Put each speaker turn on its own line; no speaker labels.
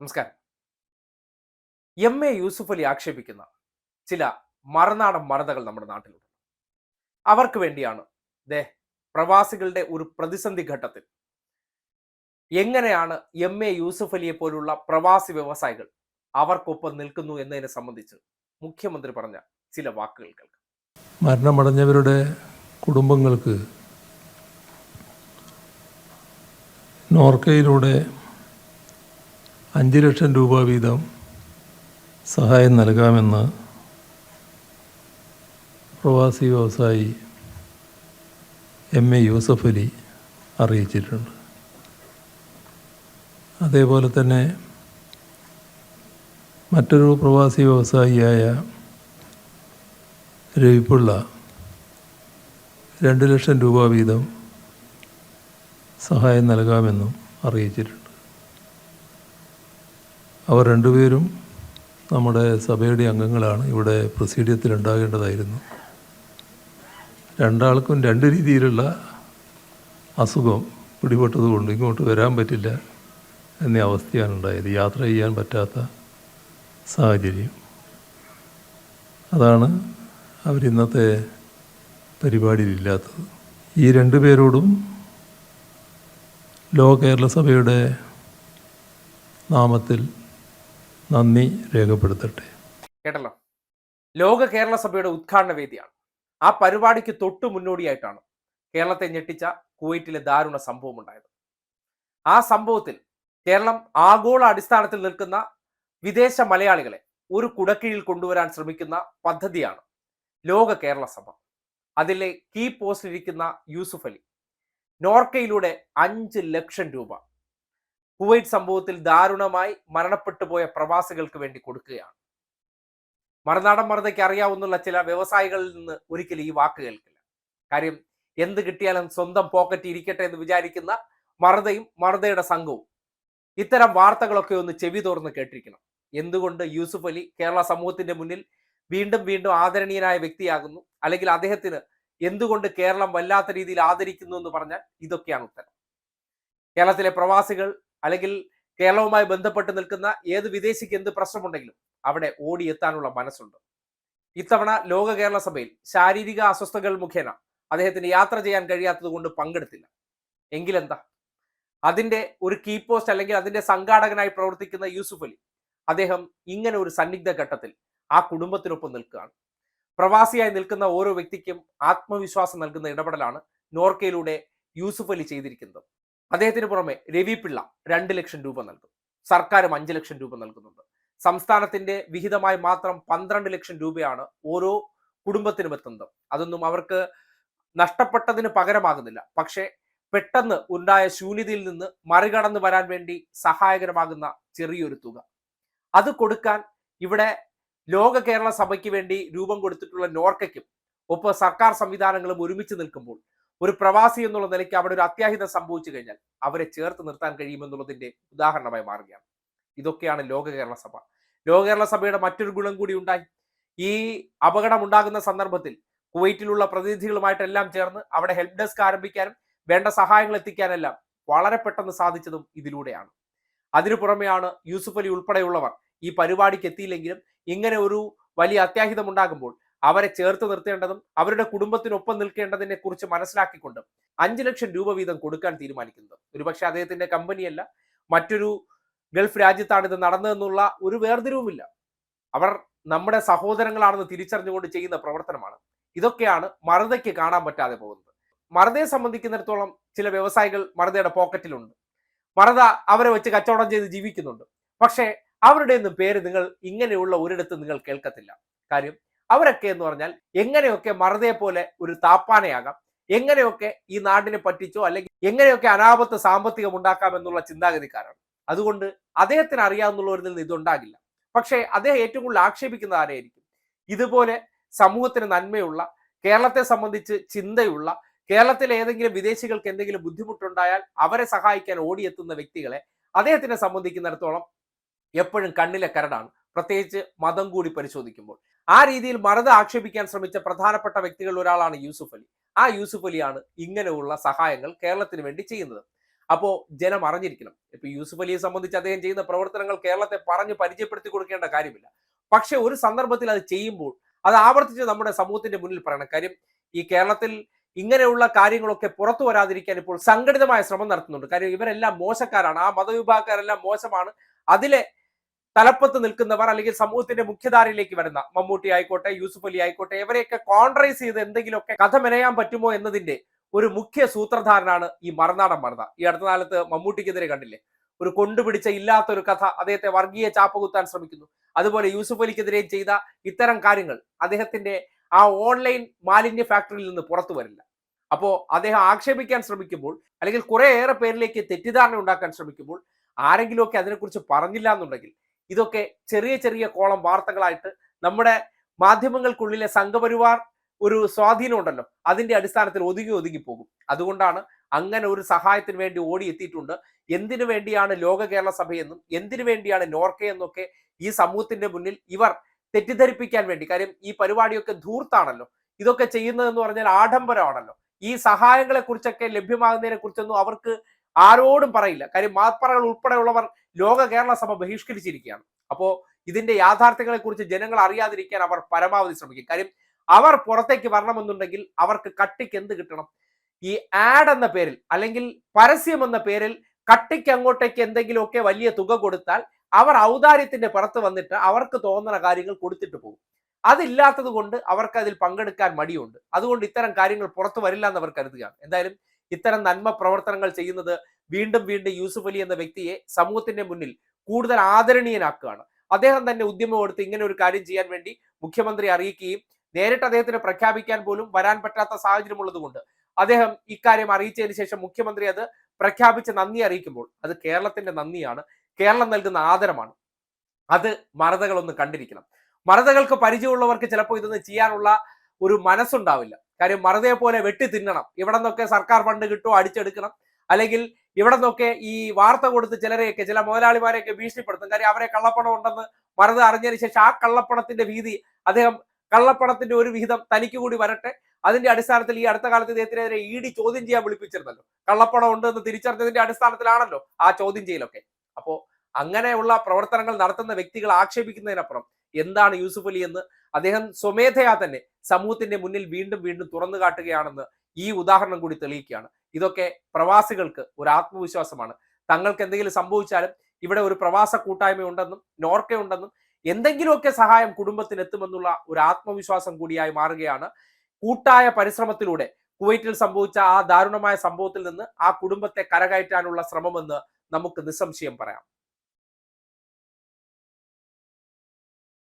നമസ്കാരം. M A Yusuf Ali ആക്ഷേപിക്കുന്ന ചില മറുനാടൻ മറതകൾ നമ്മുടെ നാട്ടിലുണ്ട്. അവർക്ക് വേണ്ടിയാണ് ദേ പ്രവാസികളുടെ ഒരു പ്രതിസന്ധി ഘട്ടത്തിൽ എങ്ങനെയാണ് എം എ യൂസുഫ് അലിയെ പോലുള്ള പ്രവാസി വ്യവസായികൾ അവർക്കൊപ്പം നിൽക്കുന്നു എന്നതിനെ സംബന്ധിച്ച് മുഖ്യമന്ത്രി പറഞ്ഞ ചില വാക്കുകൾ കേൾക്കാം.
മരണമടഞ്ഞവരുടെ കുടുംബങ്ങൾക്ക് നോർക്കയിലൂടെ അഞ്ച് ലക്ഷം രൂപ വീതം സഹായം നൽകാമെന്ന് പ്രവാസി വ്യവസായി എം എ യൂസഫ് അലി അറിയിച്ചിട്ടുണ്ട്. അതേപോലെ തന്നെ മറ്റൊരു പ്രവാസി വ്യവസായിയായ രവിപ്പിള്ള രണ്ട് ലക്ഷം രൂപ വീതം സഹായം നൽകാമെന്നും അറിയിച്ചിട്ടുണ്ട്. അവർ രണ്ടുപേരും നമ്മുടെ സഭയുടെ അംഗങ്ങളാണ്. ഇവിടെ പ്രസീഡിയത്തിൽ ഉണ്ടാകേണ്ടതായിരുന്നു. രണ്ടാൾക്കും രണ്ട് രീതിയിലുള്ള അസുഖം പിടിപെട്ടതുകൊണ്ട് ഇങ്ങോട്ട് വരാൻ പറ്റില്ല എന്ന അവസ്ഥയാണ് ഉണ്ടായത്. യാത്ര ചെയ്യാൻ പറ്റാത്ത സാഹചര്യം. അതാണ് അവരിന്നത്തെ പരിപാടിയിലില്ലാത്തത് ഈ രണ്ടു പേരോടും ലോ കേരള സഭയുടെ നാമത്തിൽ നന്ദി രേഖപ്പെടുത്തട്ടെ.
കേട്ടല്ലോ? ലോക കേരള സഭയുടെ ഉദ്ഘാടന വേദിയാണ്. ആ പരിപാടിക്ക് തൊട്ടു മുന്നോടിയായിട്ടാണ് കേരളത്തെ ഞെട്ടിച്ച കുവൈറ്റിലെ ദാരുണ സംഭവം ഉണ്ടായത് ആ സംഭവത്തിൽ കേരളം ആഗോള അടിസ്ഥാനത്തിൽ നിൽക്കുന്ന വിദേശ മലയാളികളെ ഒരു കുടക്കീഴിൽ കൊണ്ടുവരാൻ ശ്രമിക്കുന്ന പദ്ധതിയാണ് ലോക കേരള സഭ. അതിലെ കീ പോസ്റ്റിലിരിക്കുന്ന യൂസുഫ് അലി നോർക്കയിലൂടെ അഞ്ച് ലക്ഷം രൂപ കുവൈറ്റ് സംഭവത്തിൽ ദാരുണമായി മരണപ്പെട്ടു പോയ പ്രവാസികൾക്ക് വേണ്ടി കൊടുക്കുകയാണ്. മറുനാടൻ മറുതയ്ക്ക് അറിയാവുന്ന ചില വ്യവസായികളിൽ നിന്ന് ഒരിക്കലും ഈ വാക്ക് കേൾക്കില്ല. കാര്യം എന്ത് കിട്ടിയാലും സ്വന്തം പോക്കറ്റ് ഇരിക്കട്ടെ എന്ന് വിചാരിക്കുന്ന മറുതയും മറുതയുടെ സംഘവും ഇത്തരം വാർത്തകളൊക്കെ ഒന്ന് ചെവി തോർന്ന് കേട്ടിരിക്കണം. എന്തുകൊണ്ട് യൂസുഫ് അലി കേരള സമൂഹത്തിന്റെ മുന്നിൽ വീണ്ടും വീണ്ടും ആദരണീയനായ വ്യക്തിയാകുന്നു? അല്ലെങ്കിൽ അദ്ദേഹത്തിന് എന്തുകൊണ്ട് കേരളം വല്ലാത്ത രീതിയിൽ ആദരിക്കുന്നു എന്ന് പറഞ്ഞാൽ ഇതൊക്കെയാണ് ഉത്തരം. കേരളത്തിലെ പ്രവാസികൾ അല്ലെങ്കിൽ കേരളവുമായി ബന്ധപ്പെട്ട് നിൽക്കുന്ന ഏത് വിദേശിക്ക് എന്ത് പ്രശ്നമുണ്ടെങ്കിലും അവിടെ ഓടിയെത്താനുള്ള മനസ്സുണ്ട്. ഇത്തവണ ലോക കേരള സഭയിൽ ശാരീരിക അസ്വസ്ഥതകൾ മുഖേന അദ്ദേഹത്തിന് യാത്ര ചെയ്യാൻ കഴിയാത്തത് കൊണ്ട് പങ്കെടുത്തില്ല. എങ്കിലെന്താ അതിന്റെ ഒരു കീ പോസ്റ്റ് അല്ലെങ്കിൽ അതിന്റെ സംഘാടകനായി പ്രവർത്തിക്കുന്ന യൂസുഫ് അലി അദ്ദേഹം ഇങ്ങനെ ഒരു സന്നിഗ്ധ ഘട്ടത്തിൽ ആ കുടുംബത്തിനൊപ്പം നിൽക്കുകയാണ്. പ്രവാസിയായി നിൽക്കുന്ന ഓരോ വ്യക്തിക്കും ആത്മവിശ്വാസം നൽകുന്ന ഇടപെടലാണ് നോർക്കയിലൂടെ യൂസുഫ് അലി ചെയ്തിരിക്കുന്നത്. അദ്ദേഹത്തിന് പുറമെ രവി പിള്ള രണ്ട് ലക്ഷം രൂപ നൽകും. സർക്കാരും അഞ്ച് ലക്ഷം രൂപ നൽകുന്നുണ്ട്. സംസ്ഥാനത്തിന്റെ വിഹിതമായി മാത്രം പന്ത്രണ്ട് ലക്ഷം രൂപയാണ് ഓരോ കുടുംബത്തിനും എത്തുന്നത്. അതൊന്നും അവർക്ക് നഷ്ടപ്പെട്ടതിന് പകരമാകുന്നില്ല. പക്ഷേ പെട്ടെന്ന് ഉണ്ടായ ശൂന്യതയിൽ നിന്ന് മറികടന്നു വരാൻ വേണ്ടി സഹായകരമാകുന്ന ചെറിയൊരു തുക. അത് കൊടുക്കാൻ ഇവിടെ ലോക കേരള സഭയ്ക്ക് വേണ്ടി രൂപം കൊടുത്തിട്ടുള്ള നോർക്കയ്ക്കും ഒപ്പം സർക്കാർ സംവിധാനങ്ങളും ഒരുമിച്ച് നിൽക്കുമ്പോൾ ഒരു പ്രവാസി എന്നുള്ള നിലയ്ക്ക് അവിടെ ഒരു അത്യാഹിതം സംഭവിച്ചു കഴിഞ്ഞാൽ അവരെ ചേർത്ത് നിർത്താൻ കഴിയുമെന്നുള്ളതിന്റെ ഉദാഹരണമായി മാറുകയാണ്. ഇതൊക്കെയാണ് ലോക കേരള സഭ. ലോക കേരള സഭയുടെ മറ്റൊരു ഗുണം കൂടി ഉണ്ടായി. ഈ അപകടം ഉണ്ടാകുന്ന സന്ദർഭത്തിൽ കുവൈറ്റിലുള്ള പ്രതിനിധികളുമായിട്ടെല്ലാം ചേർന്ന് അവിടെ ഹെൽപ്പ് ഡെസ്ക് ആരംഭിക്കാനും വേണ്ട സഹായങ്ങൾ എത്തിക്കാനെല്ലാം വളരെ പെട്ടെന്ന് സാധിച്ചതും ഇതിലൂടെയാണ്. അതിനു പുറമെയാണ് യൂസുഫ് അലി ഉൾപ്പെടെയുള്ളവർ ഈ പരിപാടിക്ക് എത്തിയില്ലെങ്കിലും ഇങ്ങനെ ഒരു വലിയ അത്യാഹിതം ഉണ്ടാകുമ്പോൾ അവരെ ചേർത്ത് നിർത്തേണ്ടതും അവരുടെ കുടുംബത്തിനൊപ്പം നിൽക്കേണ്ടതിനെ കുറിച്ച് മനസ്സിലാക്കിക്കൊണ്ട് അഞ്ചു ലക്ഷം രൂപ വീതം കൊടുക്കാൻ തീരുമാനിക്കുന്നത്. ഒരുപക്ഷെ അദ്ദേഹത്തിന്റെ കമ്പനിയല്ല മറ്റൊരു ഗൾഫ് രാജ്യത്താണ് ഇത് നടന്നതെന്നുള്ള ഒരു വേർതിരിവുമില്ല. അവർ നമ്മുടെ സഹോദരങ്ങളാണെന്ന് തിരിച്ചറിഞ്ഞുകൊണ്ട് ചെയ്യുന്ന പ്രവർത്തനമാണ്. ഇതൊക്കെയാണ് മറുതയ്ക്ക് കാണാൻ പറ്റാതെ പോകുന്നത്. മറുതയെ സംബന്ധിക്കുന്നിടത്തോളം ചില വ്യവസായികൾ മറുതയുടെ പോക്കറ്റിലുണ്ട്. മറുത അവരെ വെച്ച് കച്ചവടം ചെയ്ത് ജീവിക്കുന്നുണ്ട്. പക്ഷേ അവരുടെയൊന്നും പേര് നിങ്ങൾ ഇങ്ങനെയുള്ള ഒരിടത്ത് നിങ്ങൾ കേൾക്കത്തില്ല. കാര്യം അവരൊക്കെ എന്ന് പറഞ്ഞാൽ എങ്ങനെയൊക്കെ മറുതയെ പോലെ ഒരു താപ്പാനയാകാം എങ്ങനെയൊക്കെ ഈ നാടിനെ പറ്റിച്ചോ അല്ലെങ്കിൽ എങ്ങനെയൊക്കെ അനാപത്ത് സാമ്പത്തികം ഉണ്ടാക്കാം എന്നുള്ള ചിന്താഗതിക്കാരാണ്. അതുകൊണ്ട് അദ്ദേഹത്തിന് അറിയാവുന്നവരിൽ നിന്ന് ഇതുണ്ടാകില്ല. പക്ഷേ അദ്ദേഹം ഏറ്റവും കൂടുതൽ ആക്ഷേപിക്കുന്ന ആരെയായിരിക്കും? ഇതുപോലെ സമൂഹത്തിന് നന്മയുള്ള കേരളത്തെ സംബന്ധിച്ച് ചിന്തയുള്ള കേരളത്തിലെ ഏതെങ്കിലും വിദേശികൾക്ക് എന്തെങ്കിലും ബുദ്ധിമുട്ടുണ്ടായാൽ അവരെ സഹായിക്കാൻ ഓടിയെത്തുന്ന വ്യക്തികളെ അദ്ദേഹത്തിനെ സംബന്ധിക്കുന്നിടത്തോളം എപ്പോഴും കണ്ണിലെ കരടാണ്. പ്രത്യേകിച്ച് മതം കൂടി പരിശോധിക്കുമ്പോൾ. ആ രീതിയിൽ മറുത ആക്ഷേപിക്കാൻ ശ്രമിച്ച പ്രധാനപ്പെട്ട വ്യക്തികളിൽ ഒരാളാണ് യൂസുഫ് അലി. ആ യൂസുഫ് അലിയാണ് ഇങ്ങനെയുള്ള സഹായങ്ങൾ കേരളത്തിന് വേണ്ടി ചെയ്യുന്നത്. അപ്പോൾ ജനം അറിഞ്ഞിരിക്കണം. ഇപ്പൊ യൂസുഫ് അലിയെ സംബന്ധിച്ച് അദ്ദേഹം ചെയ്യുന്ന പ്രവർത്തനങ്ങൾ കേരളത്തെ പറഞ്ഞ് പരിചയപ്പെടുത്തി കൊടുക്കേണ്ട കാര്യമില്ല. പക്ഷെ ഒരു സന്ദർഭത്തിൽ അത് ചെയ്യുമ്പോൾ അത് ആവർത്തിച്ച് നമ്മുടെ സമൂഹത്തിന്റെ മുന്നിൽ പറയണം. കാര്യം ഈ കേരളത്തിൽ ഇങ്ങനെയുള്ള കാര്യങ്ങളൊക്കെ പുറത്തു വരാതിരിക്കാൻ ഇപ്പോൾ സംഘടിതമായ ശ്രമം നടത്തുന്നുണ്ട്. കാര്യം ഇവരെല്ലാം മോശക്കാരാണ്. ആ മതവിഭാഗക്കാരെല്ലാം മോശമാണ്. അതിലെ തലപ്പത്ത് നിൽക്കുന്നവർ അല്ലെങ്കിൽ സമൂഹത്തിന്റെ മുഖ്യധാരയിലേക്ക് വരുന്ന മമ്മൂട്ടി ആയിക്കോട്ടെ യൂസുഫ് അലി ആയിക്കോട്ടെ ഇവരെയൊക്കെ കോൺട്രൈസ് ചെയ്ത് എന്തെങ്കിലുമൊക്കെ കഥ മെനയാൻ പറ്റുമോ എന്നതിന്റെ ഒരു മുഖ്യ സൂത്രധാരനാണ് ഈ മറുനാടൻ മറുത. ഈ അടുത്ത കാലത്ത് മമ്മൂട്ടിക്കെതിരെ കണ്ടില്ലേ? ഒരു കൊണ്ടുപിടിച്ച ഇല്ലാത്തൊരു കഥ അദ്ദേഹത്തെ വർഗീയ ചാപ്പ കുത്താൻ ശ്രമിക്കുന്നു. അതുപോലെ യൂസുഫ് അലിക്കെതിരെ ചെയ്ത ഇത്തരം കാര്യങ്ങൾ അദ്ദേഹത്തിന്റെ ആ ഓൺലൈൻ മാലിന്യ ഫാക്ടറിയിൽ നിന്ന് പുറത്തു വരില്ല. അപ്പോ അദ്ദേഹം ആക്ഷേപിക്കാൻ ശ്രമിക്കുമ്പോൾ അല്ലെങ്കിൽ കുറേയേറെ പേരിലേക്ക് തെറ്റിദ്ധാരണ ഉണ്ടാക്കാൻ ശ്രമിക്കുമ്പോൾ ആരെങ്കിലുമൊക്കെ അതിനെക്കുറിച്ച് പറഞ്ഞില്ല എന്നുണ്ടെങ്കിൽ ഇതൊക്കെ ചെറിയ ചെറിയ കോളം വാർത്തകളായിട്ട് നമ്മുടെ മാധ്യമങ്ങൾക്കുള്ളിലെ സംഘപരിവാർ ഒരു സ്വാധീനം ഉണ്ടല്ലോ. അതിന്റെ അടിസ്ഥാനത്തിൽ ഒതുങ്ങി ഒതുങ്ങി പോകും. അതുകൊണ്ടാണ് അങ്ങനെ ഒരു സഹായത്തിന് വേണ്ടി ഓടി എത്തിയിട്ടുണ്ട് എന്തിനു വേണ്ടിയാണ് ലോക കേരള സഭയെന്നും എന്തിനു വേണ്ടിയാണ് നോർക്ക എന്നൊക്കെ ഈ സമൂഹത്തിന്റെ മുന്നിൽ ഇവർ തെറ്റിദ്ധരിപ്പിക്കാൻ വേണ്ടി കാര്യം ഈ പരിപാടിയൊക്കെ ധൂർത്താണല്ലോ. ഇതൊക്കെ ചെയ്യുന്നതെന്ന് പറഞ്ഞാൽ ആഡംബരമാണല്ലോ. ഈ സഹായങ്ങളെ കുറിച്ചൊക്കെ ലഭ്യമാകുന്നതിനെ കുറിച്ചൊന്നും അവർക്ക് ആരോടും പറയില്ല. കാര്യം മാത്പറകൾ ഉൾപ്പെടെയുള്ളവർ ലോക കേരള സഭ ബഹിഷ്കരിച്ചിരിക്കുകയാണ്. അപ്പോൾ ഇതിന്റെ യാഥാർത്ഥ്യങ്ങളെ കുറിച്ച് ജനങ്ങൾ അറിയാതിരിക്കാൻ അവർ പരമാവധി ശ്രമിക്കും. കാര്യം അവർ പുറത്തേക്ക് വരണമെന്നുണ്ടെങ്കിൽ അവർക്ക് കട്ടിക്ക് എന്ത് കിട്ടണം? ഈ ആഡ് എന്ന പേരിൽ അല്ലെങ്കിൽ പരസ്യം എന്ന പേരിൽ കട്ടിക്ക് അങ്ങോട്ടേക്ക് എന്തെങ്കിലുമൊക്കെ വലിയ തുക കൊടുത്താൽ അവർ ഔദാര്യത്തിന്റെ പുറത്ത് വന്നിട്ട് അവർക്ക് തോന്നുന്ന കാര്യങ്ങൾ കൊടുത്തിട്ട് പോകും. അതില്ലാത്തത് കൊണ്ട് അവർക്ക് അതിൽ പങ്കെടുക്കാൻ മടിയുണ്ട്. അതുകൊണ്ട് ഇത്തരം കാര്യങ്ങൾ പുറത്തു വരില്ല എന്ന് അവർ കരുതുകയാണ്. എന്തായാലും ഇത്തരം നന്മ പ്രവർത്തനങ്ങൾ ചെയ്യുന്നത് വീണ്ടും വീണ്ടും യൂസുഫ് അലി എന്ന വ്യക്തിയെ സമൂഹത്തിന്റെ മുന്നിൽ കൂടുതൽ ആദരണീയനാക്കുകയാണ്. അദ്ദേഹം തന്നെ ഉദ്യമം എടുത്ത് ഇങ്ങനെ ഒരു കാര്യം ചെയ്യാൻ വേണ്ടി മുഖ്യമന്ത്രി അറിയിക്കുകയും നേരിട്ട് അദ്ദേഹത്തിന് പ്രഖ്യാപിക്കാൻ പോലും വരാൻ പറ്റാത്ത സാഹചര്യം ഉള്ളതുകൊണ്ട് അദ്ദേഹം ഇക്കാര്യം അറിയിച്ചതിന് ശേഷം മുഖ്യമന്ത്രി അത് പ്രഖ്യാപിച്ച് നന്ദി അറിയിക്കുമ്പോൾ അത് കേരളത്തിന്റെ നന്ദിയാണ്. കേരളം നൽകുന്ന ആദരമാണ്. അത് മറതകളൊന്ന് കണ്ടിരിക്കണം. മറതകൾക്ക് പരിചയമുള്ളവർക്ക് ചിലപ്പോൾ ഇതൊന്നും ചെയ്യാനുള്ള ഒരു മനസ്സുണ്ടാവില്ല. കാര്യം മറതയെ പോലെ വെട്ടി തിന്നണം. ഇവിടെ നിന്നൊക്കെ സർക്കാർ ഫണ്ട് കിട്ടുമോ അടിച്ചെടുക്കണം. അല്ലെങ്കിൽ ഇവിടെ നിന്നൊക്കെ ഈ വാർത്ത കൊടുത്ത് ചിലരെയൊക്കെ ചില മുതലാളിമാരെയൊക്കെ ഭീഷണിപ്പെടുത്തും. കാര്യം അവരെ കള്ളപ്പണം ഉണ്ടെന്ന് മറുത അറിഞ്ഞതിന് ശേഷം ആ കള്ളപ്പണത്തിന്റെ വീതി അദ്ദേഹം കള്ളപ്പണത്തിന്റെ ഒരു വിഹിതം തനിക്ക് കൂടി വരട്ടെ. അതിന്റെ അടിസ്ഥാനത്തിൽ ഈ അടുത്ത കാലത്ത് ഇദ്ദേഹത്തിനെതിരെ ഇ ഡി ചോദ്യം ചെയ്യാൻ വിളിപ്പിച്ചിരുന്നല്ലോ. കള്ളപ്പണം ഉണ്ട് എന്ന് തിരിച്ചറിഞ്ഞതിന്റെ അടിസ്ഥാനത്തിലാണല്ലോ ആ ചോദ്യം ചെയ്യലൊക്കെ. അപ്പോ അങ്ങനെയുള്ള പ്രവർത്തനങ്ങൾ നടത്തുന്ന വ്യക്തികൾ ആക്ഷേപിക്കുന്നതിനപ്പുറം എന്താണ് യൂസുഫ് അലി എന്ന് അദ്ദേഹം സ്വമേധയാ തന്നെ സമൂഹത്തിന്റെ മുന്നിൽ വീണ്ടും വീണ്ടും തുറന്നു കാട്ടുകയാണെന്ന് ഈ ഉദാഹരണം കൂടി തെളിയിക്കുകയാണ്. ഇതൊക്കെ പ്രവാസികൾക്ക് ഒരു ആത്മവിശ്വാസമാണ്. തങ്ങൾക്ക് എന്തെങ്കിലും സംഭവിച്ചാലും ഇവിടെ ഒരു പ്രവാസ കൂട്ടായ്മ ഉണ്ടെന്നും നോർക്ക ഉണ്ടെന്നും എന്തെങ്കിലുമൊക്കെ സഹായം കുടുംബത്തിന് എത്തുമെന്നുള്ള ഒരു ആത്മവിശ്വാസം കൂടിയായി മാറുകയാണ്. കൂട്ടായ പരിശ്രമത്തിലൂടെ കുവൈറ്റിൽ സംഭവിച്ച ആ ദാരുണമായ സംഭവത്തിൽ നിന്ന് ആ കുടുംബത്തെ കരകയറ്റാനുള്ള ശ്രമമെന്ന് നമുക്ക് നിസ്സംശയം പറയാം.